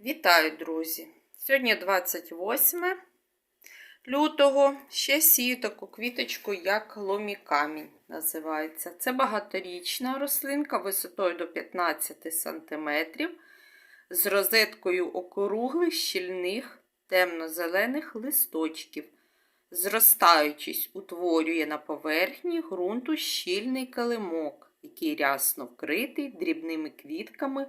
Вітаю, друзі! Сьогодні 28 лютого. Ще сію таку квіточку, як ломікамінь називається. Це багаторічна рослинка висотою до 15 см з розеткою округлих, щільних, темно-зелених листочків. Зростаючись, утворює на поверхні ґрунту щільний килимок, який рясно вкритий дрібними квітками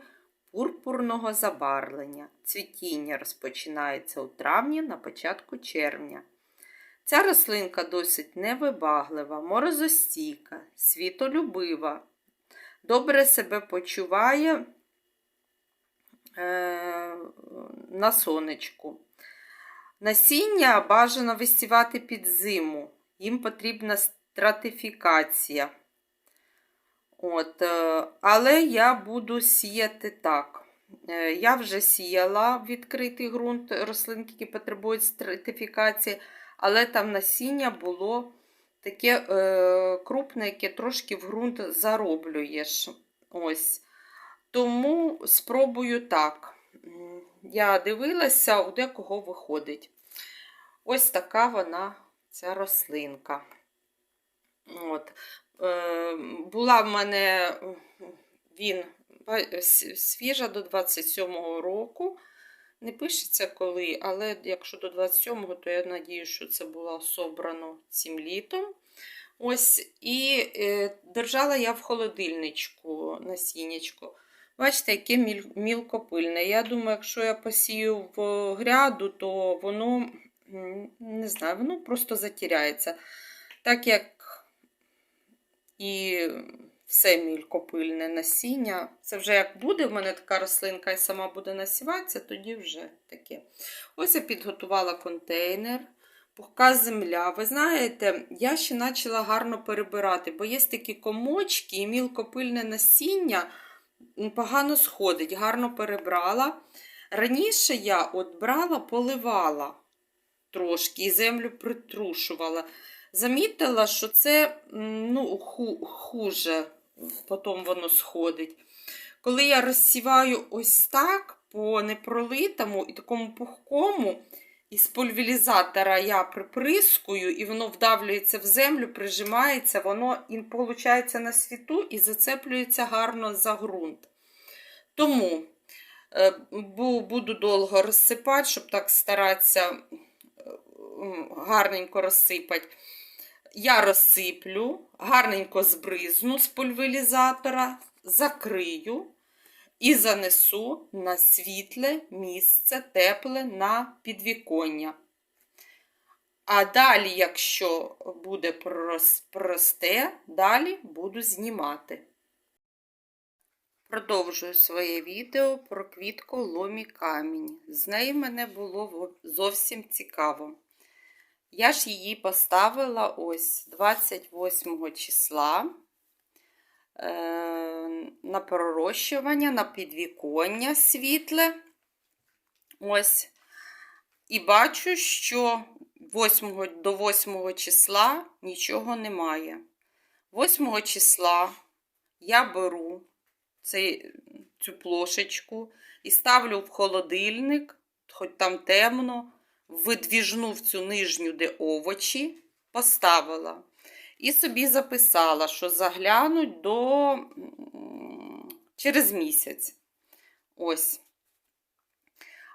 пурпурного забарвлення. Цвітіння розпочинається у травні на початку червня. Ця рослинка досить невибаглива, морозостійка, світолюбива, добре себе почуває е, на сонечку. Насіння бажано висівати під зиму. Їм потрібна стратифікація. От, е, але я буду сіяти так. Е, Я вже сіяла відкритий ґрунт рослинки, які потребують стратифікації, але там насіння було таке е, крупне, яке трошки в ґрунт зароблюєш. Ось. Тому спробую так. Я дивилася, у декого виходить. Ось така вона, ця рослинка. От. Е, була в мене він свіжа до 27-го року. Не пишеться коли, але якщо до 27-го, то я надію, що це було собрано цим літом. Ось, і е, держала я в холодильничку насіннячко. Бачите, яке мілкопильне. Я думаю, якщо я посію в гряду, то воно не знаю, воно просто затіряється. Так як і все мількопильне насіння. Це вже як буде, в мене така рослинка і сама буде насіватися, тоді вже таке. Ось я підготувала контейнер. Пухка земля. Ви знаєте, я ще почала гарно перебирати, бо є такі комочки і мілкопильне насіння погано сходить, гарно перебрала. Раніше я от брала, поливала трошки і землю притрушувала. Замітила, що це ну, ху, хуже, потім воно сходить. Коли я розсіваю ось так по непролитому і такому пухкому, із пульверізатора я приприскую, і воно вдавлюється в землю, прижимається, воно і виходить на світу і зацеплюється гарно за ґрунт. Тому е, буду довго розсипати, щоб так старатися гарненько розсипати. Я розсиплю, гарненько збризну з пульверізатора, закрию і занесу на світле місце, тепле на підвіконня. А далі, якщо буде просте, далі буду знімати. Продовжую своє відео про квітку ломі камінь. З нею мене було зовсім цікаво. Я ж її поставила ось 28 числа е, на пророщування, на підвіконня світле. Ось. І бачу, що 8, до 8 числа нічого немає. 8 числа я беру цей, цю плошечку і ставлю в холодильник, хоч там темно, видвіжну в цю нижню, де овочі, поставила. І собі записала, що заглянуть до через місяць. Ось.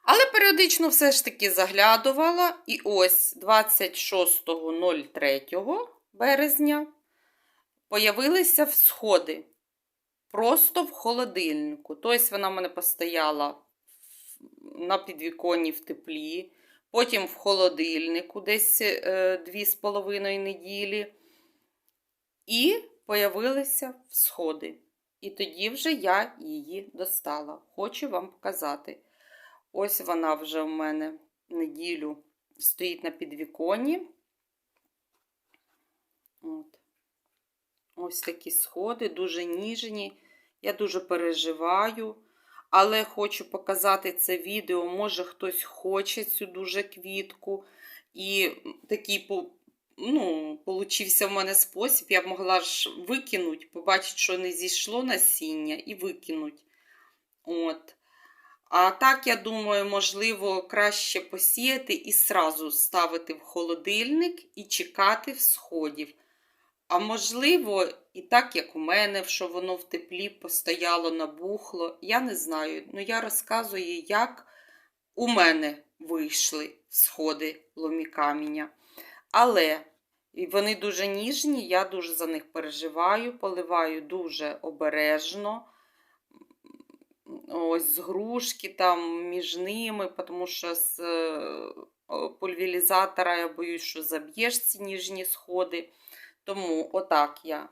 Але періодично все ж таки заглядувала. І ось 26.03 березня появилися всходи. Просто в холодильнику. Тобто вона в мене постояла на підвіконні в теплі, потім в холодильнику десь е, дві з половиною неділі. І появилися всходи. І тоді вже я її достала. Хочу вам показати. Ось вона вже в мене неділю стоїть на підвіконні. От. Ось такі сходи, дуже ніжні. Я дуже переживаю. Але хочу показати це відео. Може, хтось хоче цю дуже квітку. І такий ну, получився в мене спосіб. Я б могла ж викинути, побачити, що не зійшло насіння, і викинути. От. А так, я думаю, можливо, краще посіяти і сразу ставити в холодильник і чекати всходів. А можливо, і так, як у мене, що воно в теплі постояло, набухло. Я не знаю. Ну, я розказую, як у мене вийшли сходи ломі каміння. Але вони дуже ніжні, я дуже за них переживаю, поливаю дуже обережно. Ось з грушки там між ними, тому що з е, пульверізатора я боюсь, що заб'єш ці ніжні сходи. Тому отак я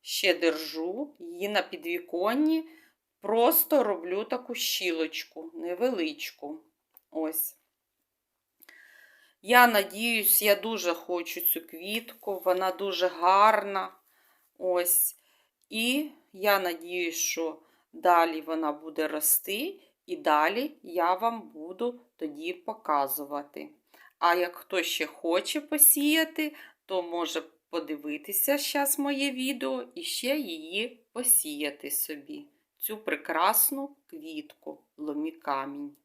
ще держу її на підвіконні, просто роблю таку щілочку, невеличку. Ось. Я надіюсь, я дуже хочу цю квітку, вона дуже гарна. Ось. І я надіюсь, що далі вона буде рости, і далі я вам буду тоді показувати. А як хто ще хоче посіяти, то може подивитися зараз моє відео і ще її посіяти собі. Цю прекрасну квітку ломі камінь.